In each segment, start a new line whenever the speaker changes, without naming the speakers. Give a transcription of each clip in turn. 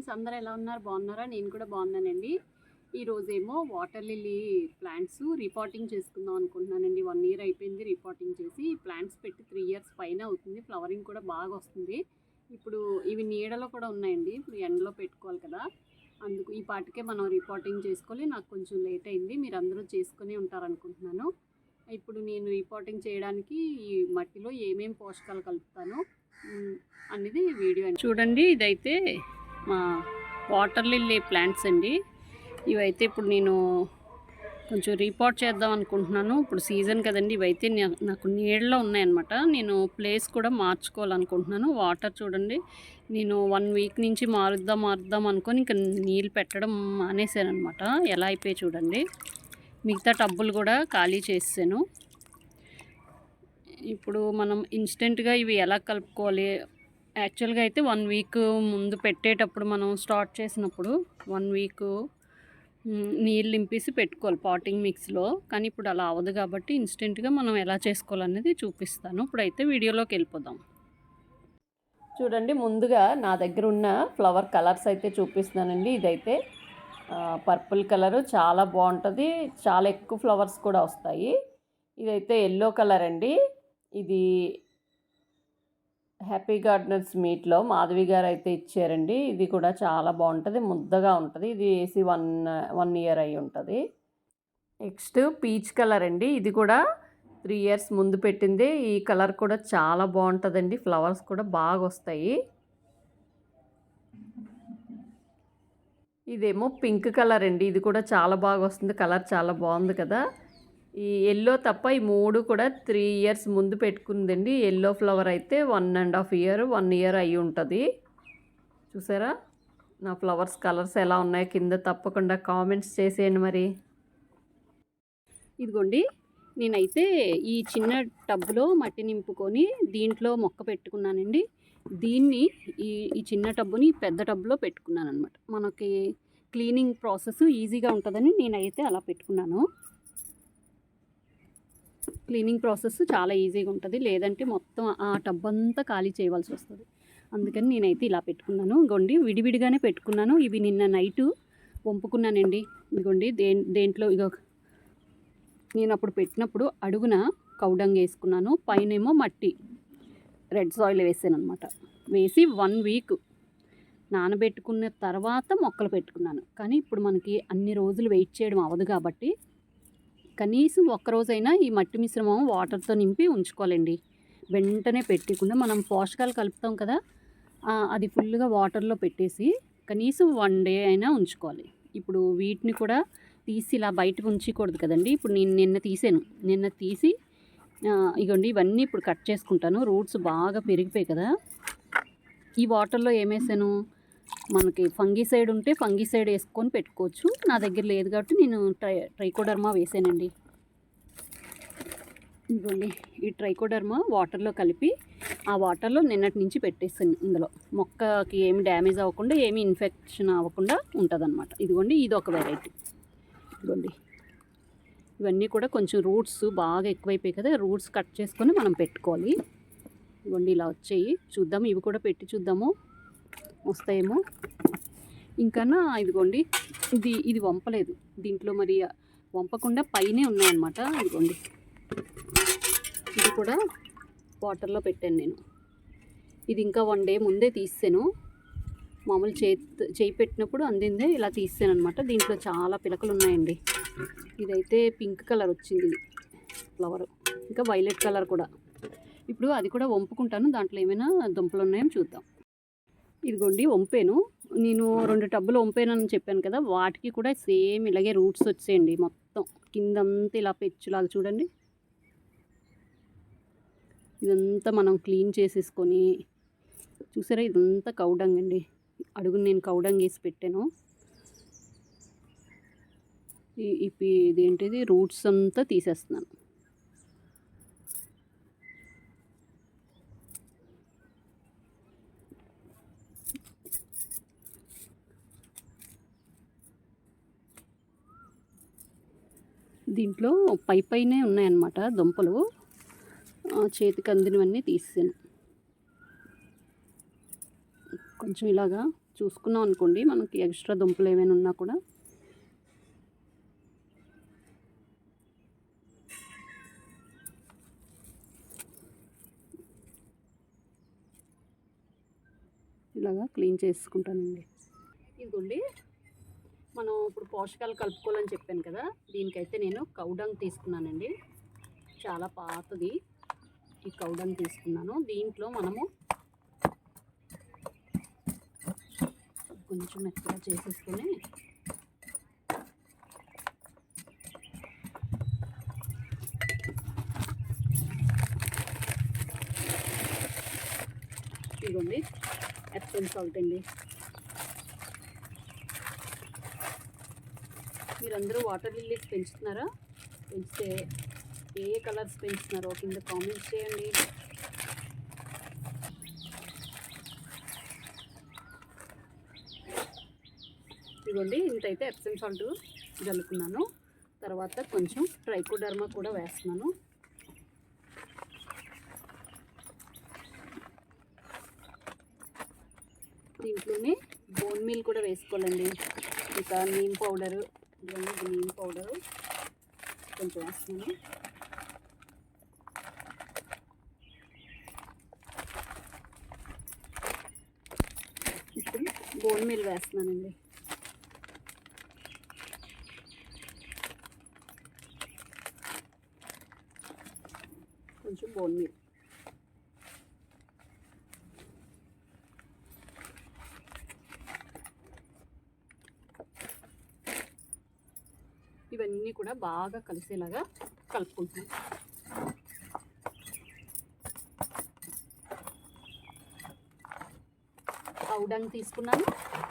Friends అందరూ ఎలా ఉన్నారు? బాగున్నారా? నేను కూడా బాగున్నానండి. ఈరోజేమో వాటర్ లిల్లీ ప్లాంట్స్ రిపోర్టింగ్ చేసుకుందాం అనుకుంటున్నానండి. వన్ ఇయర్ అయిపోయింది రిపోర్టింగ్ చేసి ప్లాంట్స్ పెట్టి త్రీ ఇయర్స్ పైన అవుతుంది. ఫ్లవరింగ్ కూడా బాగా వస్తుంది. ఇప్పుడు ఇవి నీడలో కూడా ఉన్నాయండి. ఇప్పుడు ఎండలో పెట్టుకోవాలి కదా. అందుకు ఈ పాటికే మనం రిపోర్టింగ్ చేసుకోవాలి. నాకు కొంచెం లేట్ అయింది. మీరు అందరూ చేసుకునే ఉంటారనుకుంటున్నాను. ఇప్పుడు నేను రిపోర్టింగ్ చేయడానికి ఈ మట్టిలో ఏమేమి పోషకాలు కలుపుతాను అనేది వీడియో చూడండి ఇదైతే వాటర్ లిల్లీ ప్లాంట్స్ అండి. ఇవైతే ఇప్పుడు నేను కొంచెం రిపోర్ట్ చేద్దాం అనుకుంటున్నాను. ఇప్పుడు సీజన్ కదండి ఇవైతే నా- నాకు నీళ్ళలో ఉన్నాయన్నమాట. నేను ప్లేస్ కూడా మార్చుకోవాలనుకుంటున్నాను. వాటర్ చూడండి నేను వన్ వీక్ నుంచి మారుద్దాం మారుద్దాం అనుకొని ఇంకా నీళ్ళు పెట్టడం మానేశాను అనమాట ఎలా అయిపోయి చూడండి. మిగతా టబ్బులు కూడా ఖాళీ చేసాను ఇప్పుడు మనం ఇన్స్టెంట్గా ఇవి ఎలా కలుపుకోవాలి యాక్చువల్గా అయితే వన్ వీక్ ముందు పెట్టేటప్పుడు మనం స్టార్ట్ చేసినప్పుడు వన్ వీక్ నీళ్ళు నింపేసి పెట్టుకోవాలి పాటింగ్ మిక్స్లో. కానీ ఇప్పుడు అలా అవదు కాబట్టి ఇన్స్టెంట్గా మనం ఎలా చేసుకోవాలనేది చూపిస్తాను. ఇప్పుడైతే వీడియోలోకి వెళ్ళిపోదాం. చూడండి ముందుగా నా దగ్గర ఉన్న ఫ్లవర్ కలర్స్ అయితే చూపిస్తున్నానండి. ఇదైతే పర్పుల్ కలరు. చాలా బాగుంటుంది. చాలా ఎక్కువ ఫ్లవర్స్ కూడా వస్తాయి. ఇదైతే ఎల్లో కలర్ అండి. ఇది హ్యాపీ గార్డెనర్స్ మీట్లో మాధవి గారు అయితే ఇచ్చారండి. ఇది కూడా చాలా బాగుంటుంది ముద్దగా ఉంటుంది. ఇది వేసి వన్ వన్ ఇయర్ అయి ఉంటుంది. నెక్స్ట్ పీచ్ కలర్ అండి. ఇది కూడా త్రీ ఇయర్స్ ముందు పెట్టింది. ఈ కలర్ కూడా చాలా బాగుంటుందండి. ఫ్లవర్స్ కూడా బాగా వస్తాయి. ఇదేమో పింక్ కలర్ అండి. ఇది కూడా చాలా బాగా వస్తుంది. కలర్ చాలా బాగుంది కదా. ఈ ఎల్లో తప్ప ఈ మూడు కూడా త్రీ ఇయర్స్ ముందు పెట్టుకుందండి. ఎల్లో ఫ్లవర్ అయితే one and half year one year అయి ఉంటుంది. చూసారా? నా ఫ్లవర్స్ కలర్స్ ఎలా ఉన్నాయో కింద తప్పకుండా కామెంట్స్ చేసేయండి మరి. ఇదిగోండి నేనైతే ఈ చిన్న టబ్లో మట్టి నింపుకొని దీంట్లో మొక్క పెట్టుకున్నానండి. దీన్ని ఈ ఈ చిన్న టబ్బుని పెద్ద టబ్లో పెట్టుకున్నాను అనమాట మనకి క్లీనింగ్ ప్రాసెస్ ఈజీగా ఉంటుందని నేనైతే అలా పెట్టుకున్నాను. క్లీనింగ్ ప్రాసెస్ చాలా ఈజీగా ఉంటుంది. లేదంటే మొత్తం ఆ టబ్ అంతా ఖాళీ చేయవలసి వస్తుంది. అందుకని నేనైతే ఇలా పెట్టుకున్నాను. ఇగోండి విడివిడిగానే పెట్టుకున్నాను. ఇవి నిన్న నైటు వంపుకున్నానండి. ఇదిగోండి దే దేంట్లో ఇగో నేను అప్పుడు పెట్టినప్పుడు అడుగున కౌడంగ్ వేసుకున్నాను. పైనేమో మట్టి రెడ్ సాయిల్ వేసాను అనమాట వేసి వన్ వీక్ నానబెట్టుకున్న తర్వాత మొక్కలు పెట్టుకున్నాను. కానీ ఇప్పుడు మనకి అన్ని రోజులు వెయిట్ చేయడం అవ్వదు కాబట్టి కనీసం ఒక్కరోజైనా ఈ మట్టి మిశ్రమం వాటర్తో నింపి ఉంచుకోవాలండి. వెంటనే పెట్టకుండా మనం పోషకాలు కలుపుతాం కదా అది ఫుల్గా వాటర్లో పెట్టేసి కనీసం వన్ డే అయినా ఉంచుకోవాలి. ఇప్పుడు వీటిని కూడా తీసి ఇలా బయటకు ఉంచకూడదు కదండి. ఇప్పుడు నేను నిన్న తీసాను. నిన్న తీసి ఇగోండి ఇవన్నీ ఇప్పుడు కట్ చేసుకుంటాను. రూట్స్ బాగా పెరిగిపోయాయి కదా. ఈ వాటర్లో ఏమేసాను మనకి ఫంగిసైడ్ ఉంటే ఫంగిసైడ్ వేసుకొని పెట్టుకోవచ్చు. నా దగ్గర లేదు కాబట్టి నేను ట్రై ట్రైకోడర్మా వేసానండి. ఇదిగోండి ఈ ట్రైకోడర్మా వాటర్లో కలిపి ఆ వాటర్లో నిన్నటి నుంచి పెట్టేస్తాను ఇందులో. మొక్కకి ఏమి డ్యామేజ్ అవ్వకుండా ఏమి ఇన్ఫెక్షన్ అవ్వకుండా ఉంటుందన్నమాట. ఇదిగోండి ఇది ఒక వెరైటీ. ఇదిగోండి ఇవన్నీ కూడా కొంచెం రూట్స్ బాగా ఎక్కువైపోయాయి కదా రూట్స్ కట్ చేసుకొని మనం పెట్టుకోవాలి. ఇదిగోండి ఇలా వచ్చాయి. చూద్దాం ఇవి కూడా పెట్టి చూద్దాము. వస్తాయేమో. ఇంకానా ఇదిగోండి ఇది ఇది వంపలేదు. దీంట్లో మరి వంపకుండా పైనే ఉన్నాయన్నమాట. ఇదిగోండి. ఇది కూడా వాటర్లో పెట్టాను నేను. ఇది ఇంకా వన్ డే ముందే తీసాను మామూలు చేతి చేయి పెట్టినప్పుడు అందిందే ఇలా తీసాను అనమాట దీంట్లో చాలా పిలకలు ఉన్నాయండి. ఇదైతే పింక్ కలర్ వచ్చింది ఇది ఫ్లవర్. ఇంకా వైలెట్ కలర్ కూడా. ఇప్పుడు అది కూడా వంపుకుంటాను. దాంట్లో ఏమైనా దుంపలు ఉన్నాయని చూద్దాం. ఇదిగోండి వంపాను. నేను రెండు టబ్బులు వంపేనని చెప్పాను కదా వాటికి కూడా సేమ్ ఇలాగే రూట్స్ వచ్చేయండి మొత్తం. కిందంతా ఇలా పెచ్చులాగా చూడండి. ఇదంతా మనం క్లీన్ చేసేసుకొని చూసారా ఇదంతా కౌడంగ్ అండి. అడుగుని నేను కౌడంగ్ వేసి పెట్టాను. ఈ- ఇప్పి ఇదేంటిది? రూట్స్ అంతా తీసేస్తున్నాను. దీంట్లో పై పైనే ఉన్నాయన్నమాట దుంపలు. చేతికి అందినవన్నీ తీసాను కొంచెం ఇలాగా చూసుకున్నాం అనుకోండి మనకి ఎక్స్ట్రా దుంపలు ఏమైనా ఉన్నా కూడా. ఇలాగా క్లీన్ చేసుకుంటానండి. ఇదిగోండి. మనం ఇప్పుడు పోషకాలు కలుపుకోవాలని చెప్పాను కదా దీనికైతే నేను కౌడంగ్ తీసుకున్నానండి. చాలా పాతది. ఈ కౌడంగ్ తీసుకున్నాను. దీంట్లో మనము కొంచెం మెత్తగా చేసేసుకొని ఇదిగోండి ఎప్సమ్ సాల్ట్ అండి. అందరూ వాటర్ లిల్లీస్ పెంచుతున్నారా? పెంచితే ఏ కలర్స్ పెంచుతున్నారో? కింద కామెంట్స్ చేయండి. ఇదిగోండి ఇంతైతే ఎప్సమ్ సాల్ట్ జల్లుకున్నాను. తర్వాత కొంచెం ట్రైకోడర్మా కూడా వేస్తున్నాను. దీంట్లోనే బోన్ మీల్ కూడా వేసుకోవాలండి. ఇంకా నీమ్ పౌడరు ఇవన్నీ గ్రీన్ పౌడరు. కొంచెం వేస్తున్నాను ఇప్పుడు బోన్ మీల్ వేస్తున్నానండి. కొంచెం బోన్ మీల్. ఇవన్నీ కూడా బాగా కలిసేలాగా కలుపుకుంటున్నాం పౌడర్ తీసుకున్నాను.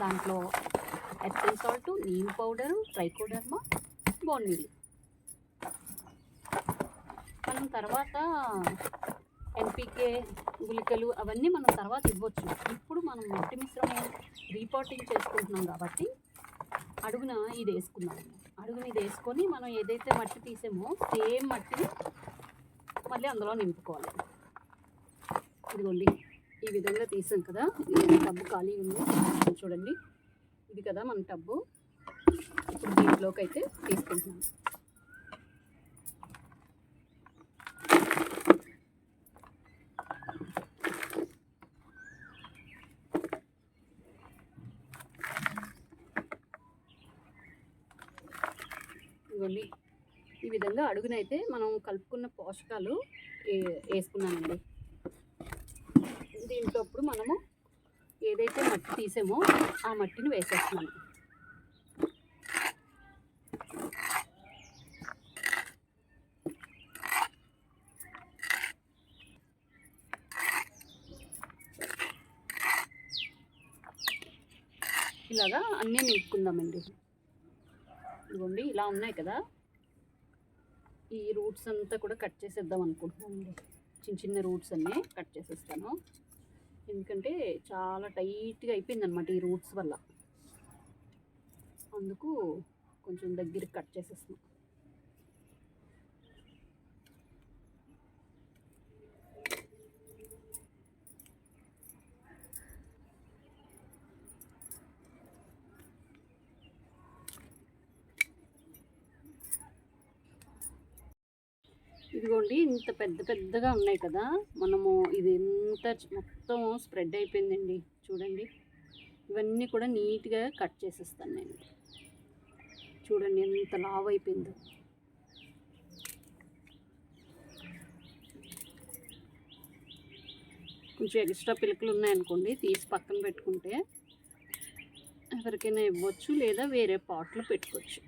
దాంట్లో Epsom salt neem powder trichoderma bone మనం తర్వాత ఎన్పికే గుళికలు అవన్నీ మనం తర్వాత ఇవ్వచ్చు. ఇప్పుడు మనం మట్టి మిశ్రమం రీపాటింగ్ చేసుకుంటున్నాం కాబట్టి అడుగున ఇది వేసుకున్నాము అడుగు ఇది వేసుకొని మనం ఏదైతే మట్టి తీసామో సేమ్ మట్టిని మళ్ళీ అందులో నింపుకోవాలి. ఇదిగోండి ఈ విధంగా తీసాం కదా. ఇది టబ్బు ఖాళీ ఉంది. చూడండి ఇది కదా మన టబ్బు ఇప్పుడు దీంట్లోకి అయితే తీసుకుంటున్నాం. ఇవ్వండి ఈ విధంగా అడుగునైతే మనం కలుపుకున్న పోషకాలు వేసుకున్నామండి దీంట్లో ఇప్పుడు మనము ఏదైతే మట్టి తీసామో ఆ మట్టిని వేసేస్తున్నాము ఇలాగా అన్నీ నింపుకుందామండి. ఇదిగోండి ఇలా ఉన్నాయి కదా. ఈ రూట్స్ అంతా కూడా కట్ చేసేద్దాం అనుకుంటున్నానండి. చిన్న చిన్న రూట్స్ అన్నీ కట్ చేసేస్తాను. ఎందుకంటే చాలా టైట్గా అయిపోయింది అనమాట ఈ రూట్స్ వల్ల. అందుకు కొంచెం దగ్గరికి కట్ చేసేస్తున్నాను ఇదిగోండి ఇంత పెద్ద పెద్దగా ఉన్నాయి కదా. మనము ఇది ఎంత మొత్తం స్ప్రెడ్ అయిపోయిందండి. చూడండి. ఇవన్నీ కూడా నీట్గా కట్ చేసేస్తాను నేను. చూడండి ఎంత లావ్ అయిపోయిందో. కొంచెం ఎక్స్ట్రా పిలుకలు ఉన్నాయనుకోండి తీసి పక్కన పెట్టుకుంటే ఎవరికైనా ఇవ్వచ్చు లేదా వేరే పాట్లో పెట్టుకోవచ్చు.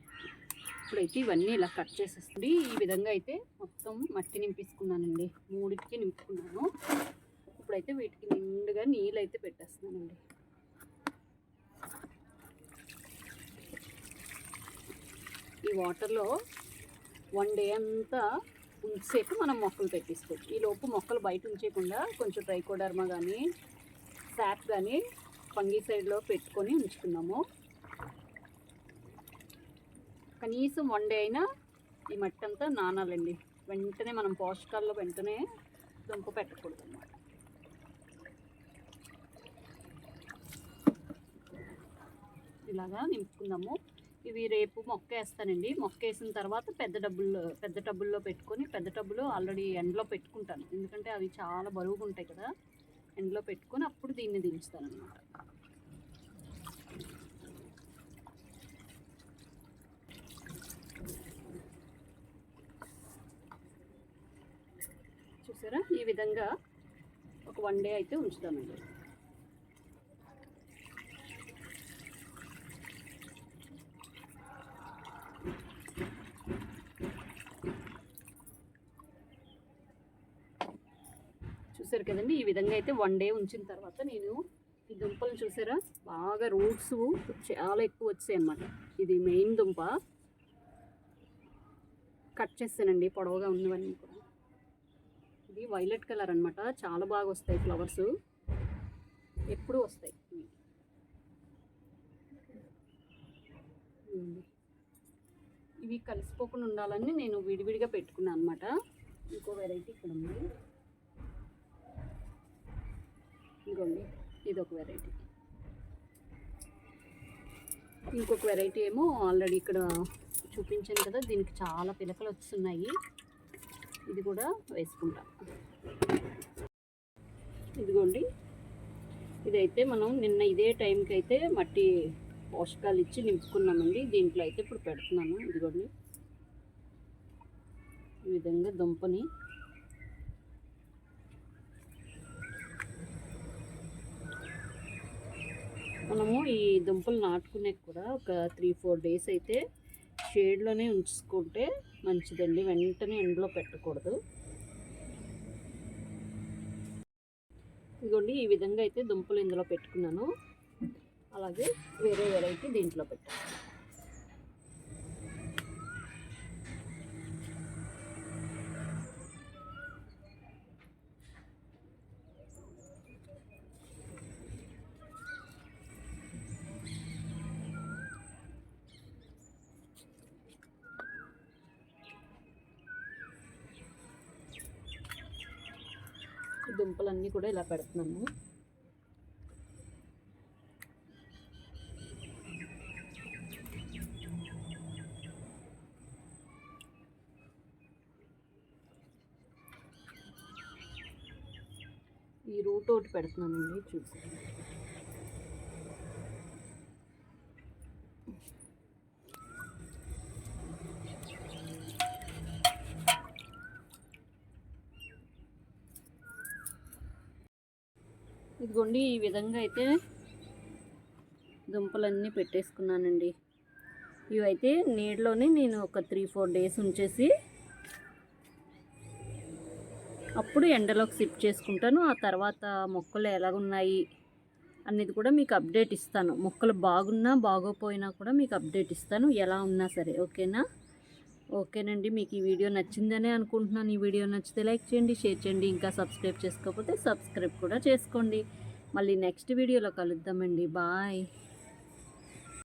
ఇప్పుడైతే ఇవన్నీ ఇలా కట్ చేసేస్తుంది ఈ విధంగా అయితే మొత్తం మట్టి నింపేసుకున్నానండి. మూడింటికి నింపుకున్నాను. ఇప్పుడైతే వీటికి నిండుగా నీళ్ళు అయితే పెట్టేస్తున్నానండి. ఈ వాటర్లో వన్ డే అంతా ఉంచేపు మనం మొక్కలు పెట్టేసుకోవచ్చు. ఈ లోపు మొక్కలు బయట ఉంచేయకుండా కొంచెం ట్రైకోడర్మా కానీ శాప్ కానీ ఫంగీ సైడ్లో పెట్టుకొని ఉంచుకున్నాము. కనీసం వన్ డే అయినా ఈ మట్టి అంతా నానాలండి. వెంటనే మనం పోషకాల్లో వెంటనే దుంప పెట్టకూడదు అన్నమాట ఇలాగా నింపుకుందాము ఇవి రేపు మొక్క వేస్తానండి. మొక్క వేసిన తర్వాత పెద్ద డబ్బుల్లో పెద్ద టబ్బుల్లో పెట్టుకొని పెద్ద టబ్బులో ఆల్రెడీ ఎండలో పెట్టుకుంటాను. ఎందుకంటే అవి చాలా బరువుగా ఉంటాయి కదా. ఎండలో పెట్టుకొని అప్పుడు దీన్ని దించుతాను అనమాట చూసారా? ఈ విధంగా ఒక వన్ డే అయితే ఉంచుతామండి. చూసారు కదండి. ఈ విధంగా అయితే వన్ డే ఉంచిన తర్వాత నేను ఈ దుంపలు చూసారా? బాగా రూట్స్ చాలా ఎక్కువ వచ్చాయి అన్నమాట. ఇది మెయిన్ దుంప. కట్ చేస్తానండి పొడవుగా ఉన్నవన్నీ కూడా. ఇది వైలెట్ కలర్ అనమాట చాలా బాగా వస్తాయి ఫ్లవర్స్ ఎప్పుడు వస్తాయి. ఇవి కలిసిపోకుండా ఉండాలని నేను విడివిడిగా పెట్టుకున్నాను అనమాట ఇంకో వెరైటీ ఇక్కడ ఉంది. ఇదిగోండి ఇది ఒక వెరైటీ ఇంకొక వెరైటీ ఏమో ఆల్రెడీ ఇక్కడ చూపించాను కదా దీనికి చాలా పిలకలు వస్తున్నాయి. ఇది కూడా వేసుకుంటాం. ఇదిగోండి. ఇదైతే మనం నిన్న ఇదే టైంకి అయితే మట్టి పోషకాలు ఇచ్చి నింపుకున్నామండి. దీంట్లో అయితే ఇప్పుడు పెడుతున్నాను. ఇదిగోండి. ఈ విధంగా దుంపని మనము ఈ దుంపలు నాటుకునే కూడా ఒక త్రీ ఫోర్ డేస్ అయితే షేడ్లోనే ఉంచుకుంటే మంచిదండి. వెంటనే ఎండలో పెట్టకూడదు. ఇదిగోండి ఈ విధంగా అయితే దుంపలు ఇందులో పెట్టుకున్నాను. అలాగే వేరే వెరైటీ దీంట్లో పెట్టాను. దుంపలన్నీ కూడా ఇలా పెడుతున్నాను ఈ రూట్ ఒకటి పెడుతున్నానండి చూసి. ఇదిగోండి ఈ విధంగా అయితే దుంపలన్నీ పెట్టేసుకున్నానండి. ఇవైతే నీడలోనే నేను ఒక త్రీ ఫోర్ డేస్ ఉంచేసి అప్పుడు ఎండలోకి సిప్ చేసుకుంటాను. ఆ తర్వాత మొక్కలు ఎలాగున్నాయి అనేది కూడా మీకు అప్డేట్ ఇస్తాను. మొక్కలు బాగున్నా బాగోపోయినా కూడా మీకు అప్డేట్ ఇస్తాను. ఎలా ఉన్నా సరే ఓకేనా? ఓకేనండి మీకు ఈ వీడియో నచ్చిందనే అనుకుంటున్నాను. ఈ వీడియో నచ్చితే లైక్ చేయండి షేర్ చేయండి. ఇంకా సబ్స్క్రైబ్ చేసుకోకపోతే సబ్స్క్రైబ్ కూడా చేసుకోండి. మళ్ళీ నెక్స్ట్ వీడియోలో కలుద్దామండి. బాయ్.